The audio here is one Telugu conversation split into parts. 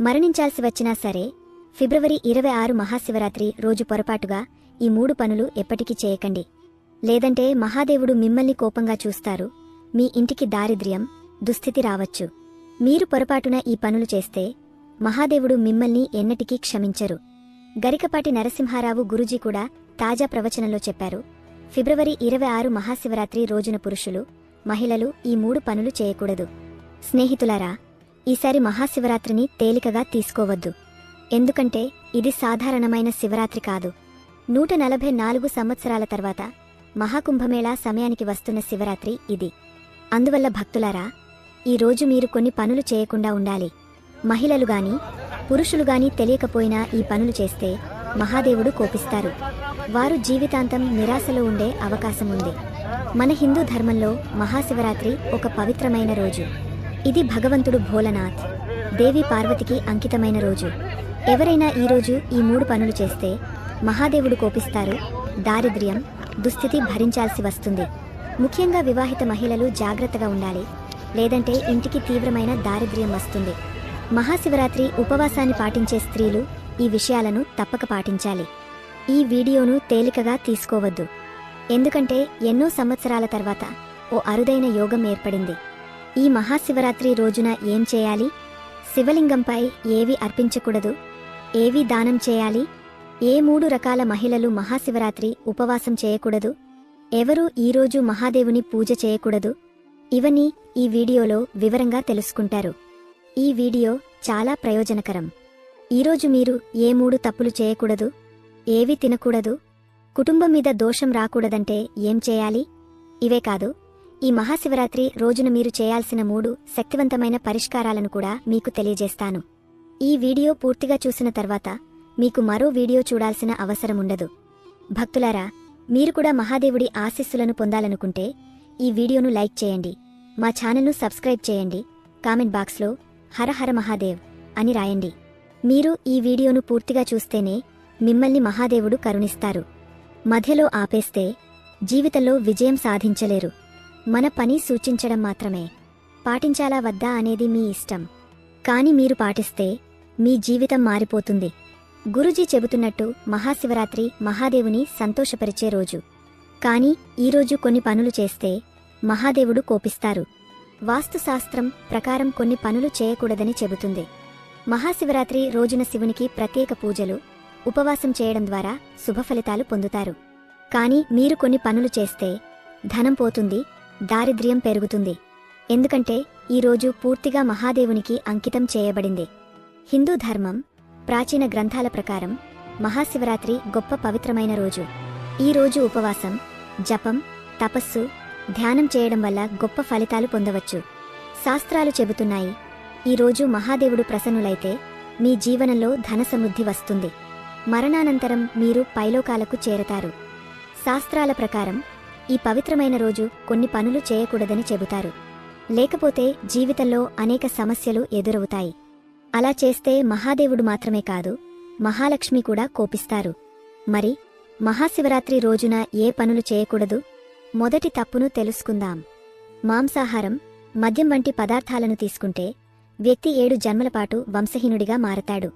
మరణించాల్సి వచ్చినా సరే ఫిబ్రవరి ఇరవై ఆరు మహాశివరాత్రి రోజు పొరపాటుగా ఈ మూడు పనులు ఎప్పటికీ చేయకండి. లేదంటే మహాదేవుడు మిమ్మల్ని కోపంగా చూస్తారు మీ ఇంటికి దారిద్ర్యం దుస్థితి రావచ్చు. మీరు పొరపాటున ఈ పనులు చేస్తే మహాదేవుడు మిమ్మల్ని ఎన్నటికీ క్షమించరు. గరికపాటి నరసింహారావు గురూజీ కూడా తాజా ప్రవచనంలో చెప్పారు ఫిబ్రవరి ఇరవై ఆరు మహాశివరాత్రి రోజున పురుషులు మహిళలు ఈ మూడు పనులు చేయకూడదు. స్నేహితులారా ఈసారి మహాశివరాత్రిని తేలికగా తీసుకోవద్దు. ఎందుకంటే ఇది సాధారణమైన శివరాత్రి కాదు. నూట నలభై నాలుగు సంవత్సరాల తర్వాత మహాకుంభమేళా సమయానికి వస్తున్న శివరాత్రి ఇది. అందువల్ల భక్తులారా ఈ రోజు మీరు కొన్ని పనులు చేయకుండా ఉండాలి. మహిళలు గాని పురుషులు గాని తెలియకపోయినా ఈ పనులు చేస్తే మహాదేవుడు కోపిస్తారు. వారు జీవితాంతం నిరాశలో ఉండే అవకాశం ఉంది. మన హిందూ ధర్మంలో మహాశివరాత్రి ఒక పవిత్రమైన రోజు. ఇది భగవంతుడు భోలనాథ్. దేవి పార్వతికి అంకితమైన రోజు. ఎవరైనా ఈ రోజు ఈ మూడు పనులు చేస్తే మహాదేవుడు కోపిస్తారు దారిద్ర్యం దుస్థితి భరించాల్సి వస్తుంది. ముఖ్యంగా వివాహిత మహిళలు జాగ్రత్తగా ఉండాలి. లేదంటే ఇంటికి తీవ్రమైన దారిద్ర్యం వస్తుంది. మహాశివరాత్రి ఉపవాసాన్ని పాటించే స్త్రీలు ఈ విషయాలను తప్పక పాటించాలి. ఈ వీడియోను తేలికగా తీసుకోవద్దు. ఎందుకంటే ఎన్నో సంవత్సరాల తర్వాత ఓ అరుదైన యోగం ఏర్పడింది. ఈ మహాశివరాత్రి రోజున ఏం చేయాలి? శివలింగంపై ఏవి అర్పించకూడదు? ఏవి దానం చేయాలి? ఏ మూడు రకాల మహిళలు మహాశివరాత్రి ఉపవాసం చేయకూడదు? ఎవరూ ఈరోజు మహాదేవుని పూజ చేయకూడదు? ఇవన్నీ ఈ వీడియోలో వివరంగా తెలుసుకుంటారు. ఈ వీడియో చాలా ప్రయోజనకరం. ఈరోజు మీరు ఏ మూడు తప్పులు చేయకూడదు? ఏవి తినకూడదు? కుటుంబం మీద దోషం రాకూడదంటే ఏం చేయాలి? ఇవే కాదు. ఈ మహాశివరాత్రి రోజున మీరు చేయాల్సిన మూడు శక్తివంతమైన పరిష్కారాలను కూడా మీకు తెలియజేస్తాను. ఈ వీడియో పూర్తిగా చూసిన తర్వాత మీకు మరో వీడియో చూడాల్సిన అవసరముండదు భక్తులారా మీరు కూడా మహాదేవుడి ఆశీస్సులను పొందాలనుకుంటే ఈ వీడియోను లైక్ చేయండి. మా ఛానల్ను సబ్స్క్రైబ్ చేయండి. కామెంట్ బాక్స్లో హర హర మహాదేవ్ అని రాయండి. మీరు ఈ వీడియోను పూర్తిగా చూస్తేనే మిమ్మల్ని మహాదేవుడు కరుణిస్తారు. మధ్యలో ఆపేస్తే జీవితంలో విజయం సాధించలేరు. మన పని సూచించడం మాత్రమే. పాటించాలా వద్దా అనేది మీ ఇష్టం. కాని మీరు పాటిస్తే మీ జీవితం మారిపోతుంది. గురుజీ చెబుతున్నట్టు మహాశివరాత్రి మహాదేవుని సంతోషపరిచే రోజు. కాని ఈరోజు కొన్ని పనులు చేస్తే మహాదేవుడు కోపిస్తారు. వాస్తుశాస్త్రం ప్రకారం కొన్ని పనులు చేయకూడదని చెబుతుంది. మహాశివరాత్రి రోజున శివునికి ప్రత్యేక పూజలు ఉపవాసం చేయడం ద్వారా శుభఫలితాలు పొందుతారు. కాని మీరు కొన్ని పనులు చేస్తే ధనం పోతుంది దారిద్ర్యం పెరుగుతుంది. ఎందుకంటే ఈ రోజు పూర్తిగా మహాదేవునికి అంకితం చేయబడింది. హిందూ ధర్మం ప్రాచీన గ్రంథాల ప్రకారం మహాశివరాత్రి గొప్ప పవిత్రమైన రోజు. ఈ రోజు ఉపవాసం జపం తపస్సు ధ్యానం చేయడం వల్ల గొప్ప ఫలితాలు పొందవచ్చు. శాస్త్రాలు చెబుతున్నాయి ఈ రోజు మహాదేవుడు ప్రసన్నులైతే మీ జీవనంలో ధన సమృద్ధి వస్తుంది. మరణానంతరం మీరు పైలోకాలకు చేరతారు. శాస్త్రాల ప్రకారం ఈ పవిత్రమైన రోజు కొన్ని పనులు చేయకూడదని చెబుతారు. లేకపోతే జీవితంలో అనేక సమస్యలు ఎదురవుతాయి. అలా చేస్తే మహాదేవుడు మాత్రమే కాదు మహాలక్ష్మి కూడా కోపిస్తారు. మరి మహాశివరాత్రి రోజున ఏ పనులు చేయకూడదు? మొదటి తప్పును తెలుసుకుందాం. మాంసాహారం మద్యం వంటి పదార్థాలను తీసుకుంటే వ్యక్తి ఏడు జన్మలపాటు వంశహీనుడిగా మారతాడు.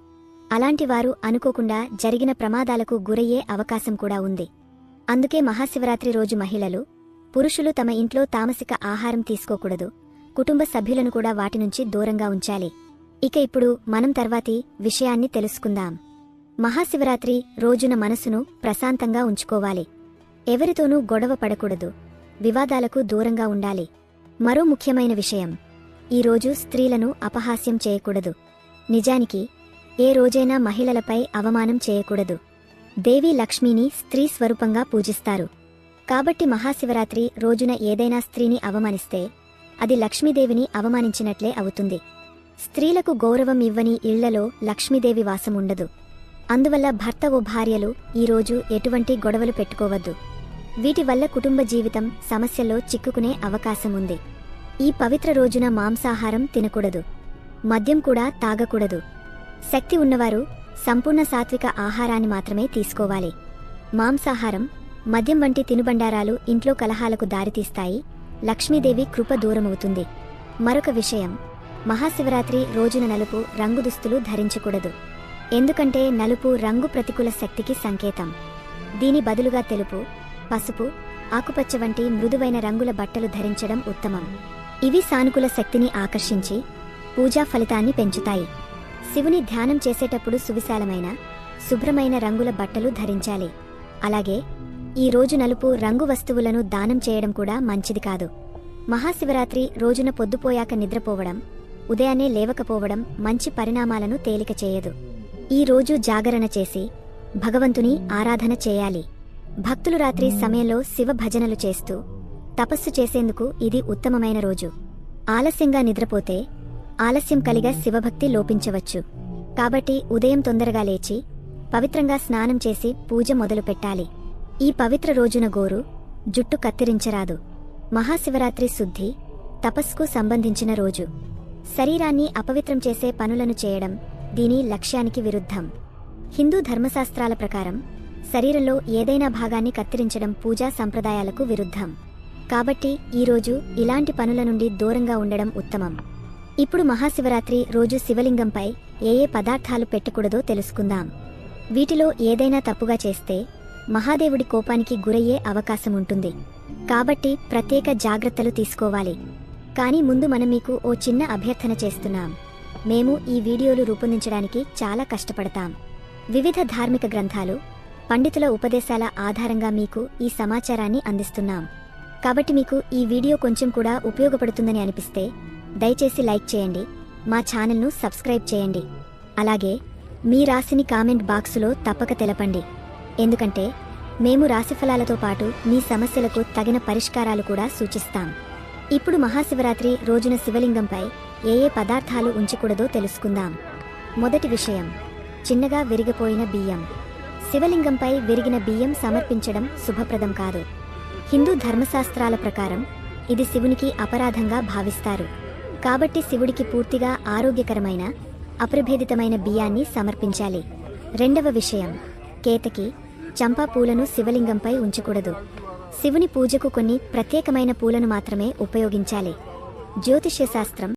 అలాంటివారు అనుకోకుండా జరిగిన ప్రమాదాలకు గురయ్యే అవకాశం కూడా ఉంది. అందుకే మహాశివరాత్రి రోజు మహిళలు పురుషులు తమ ఇంట్లో తామసిక ఆహారం తీసుకోకూడదు. కుటుంబ సభ్యులను కూడా వాటి నుంచి దూరంగా ఉంచాలి. ఇక ఇప్పుడు మనం తర్వాతి విషయాన్ని తెలుసుకుందాం. మహాశివరాత్రి రోజున మనసును ప్రశాంతంగా ఉంచుకోవాలి. ఎవరితోనూ గొడవ పడకూడదు. వివాదాలకు దూరంగా ఉండాలి. మరో ముఖ్యమైన విషయం ఈ రోజు స్త్రీలను అపహాస్యం చేయకూడదు. నిజానికి ఏ రోజైనా మహిళలపై అవమానం చేయకూడదు. దేవి లక్ష్మిని స్త్రీ స్వరూపంగా పూజిస్తారు. కాబట్టి మహాశివరాత్రి రోజున ఏదైనా స్త్రీని అవమానిస్తే అది లక్ష్మీదేవిని అవమానించినట్లే అవుతుంది. స్త్రీలకు గౌరవం ఇవ్వని ఇళ్ళలో లక్ష్మీదేవి వాసం ఉండదు. అందువల్ల భర్త ఓ భార్యలు ఈరోజు ఎటువంటి గొడవలు పెట్టుకోవద్దు. వీటి వల్ల కుటుంబ జీవితం సమస్యల్లో చిక్కుకునే అవకాశం ఉంది. ఈ పవిత్ర రోజున మాంసాహారం తినకూడదు. మద్యం కూడా తాగకూడదు. శక్తి ఉన్నవారు సంపూర్ణ సాత్విక ఆహారాన్ని మాత్రమే తీసుకోవాలి. మాంసాహారం మద్యం వంటి తినుబండారాలు ఇంట్లో కలహాలకు దారితీస్తాయి. లక్ష్మీదేవి కృప దూరమవుతుంది. మరొక విషయం మహాశివరాత్రి రోజున నలుపు రంగు దుస్తులు ధరించకూడదు. ఎందుకంటే నలుపు రంగు ప్రతికూల శక్తికి సంకేతం. దీని బదులుగా తెలుపు పసుపు ఆకుపచ్చ వంటి మృదువైన రంగుల బట్టలు ధరించడం ఉత్తమం. ఇవి సానుకూల శక్తిని ఆకర్షించి పూజా ఫలితాన్ని పెంచుతాయి. శివుని ధ్యానం చేసేటప్పుడు సువిశాలమైన శుభ్రమైన రంగుల బట్టలు ధరించాలి. అలాగే ఈ రోజు నలుపు రంగు వస్తువులను దానం చేయడం కూడా మంచిది కాదు. మహాశివరాత్రి రోజున పొద్దుపోయాక నిద్రపోవడం ఉదయాన్నే లేవకపోవడం మంచి పరిణామాలను తేలిక చేయదు. ఈ రోజు జాగరణ చేసి భగవంతుని ఆరాధన చేయాలి. భక్తులు రాత్రి సమయంలో శివ భజనలు చేస్తూ తపస్సు చేసేందుకు ఇది ఉత్తమమైన రోజు. ఆలస్యంగా నిద్రపోతే ఆలస్యం కలిగ శివభక్తి లోపించవచ్చు. కాబట్టి ఉదయం తొందరగా లేచి పవిత్రంగా స్నానం చేసి పూజ మొదలు పెట్టాలి. ఈ పవిత్ర రోజున గోరు జుట్టు కత్తిరించరాదు. మహాశివరాత్రి శుద్ధి తపస్సుకు సంబంధించిన రోజు. శరీరాన్ని అపవిత్రం చేసే పనులను చేయడం దీని లక్ష్యానికి విరుద్ధం. హిందూ ధర్మశాస్త్రాల ప్రకారం శరీరంలో ఏదైనా భాగాన్ని కత్తిరించడం పూజా సంప్రదాయాలకు విరుద్ధం. కాబట్టి ఈరోజు ఇలాంటి పనుల నుండి దూరంగా ఉండడం ఉత్తమం. ఇప్పుడు మహాశివరాత్రి రోజు శివలింగంపై ఏ ఏ పదార్థాలు పెట్టకూడదో తెలుసుకుందాం. వీటిలో ఏదైనా తప్పుగా చేస్తే మహాదేవుడి కోపానికి గురయ్యే అవకాశం ఉంటుంది కాబట్టి ప్రత్యేక జాగ్రత్తలు తీసుకోవాలి. కానీ ముందు మనం మీకు ఓ చిన్న అభ్యర్థన చేస్తున్నాం. మేము ఈ వీడియోలు రూపొందించడానికి చాలా కష్టపడతాం. వివిధ ధార్మిక గ్రంథాలు పండితుల ఉపదేశాల ఆధారంగా మీకు ఈ సమాచారాన్ని అందిస్తున్నాం. కాబట్టి మీకు ఈ వీడియో కొంచెం కూడా ఉపయోగపడుతుందని అనిపిస్తే దయచేసి లైక్ చేయండి మా ఛానల్ను సబ్స్క్రైబ్ చేయండి. అలాగే మీ రాశిని కామెంట్ బాక్సులో తప్పక తెలపండి. ఎందుకంటే మేము రాశిఫలాలతో పాటు మీ సమస్యలకు తగిన పరిష్కారాలు కూడా సూచిస్తాం. ఇప్పుడు మహాశివరాత్రి రోజున శివలింగంపై ఏ ఏ పదార్థాలు ఉంచకూడదో తెలుసుకుందాం. మొదటి విషయం చిన్నగా విరిగిపోయిన బియ్యం. శివలింగంపై విరిగిన బియ్యం సమర్పించడం శుభప్రదం కాదు. హిందూ ధర్మశాస్త్రాల ప్రకారం ఇది శివునికి అపరాధంగా భావిస్తారు. కాబట్టి శివుడికి పూర్తిగా ఆరోగ్యకరమైన అప్రభేదితమైన బియ్యాన్ని సమర్పించాలి. రెండవ విషయం కేతకి చంపా పూలను శివలింగంపై ఉంచకూడదు. శివుని పూజకు కొన్ని ప్రత్యేకమైన పూలను మాత్రమే ఉపయోగించాలి. జ్యోతిష్య శాస్త్రం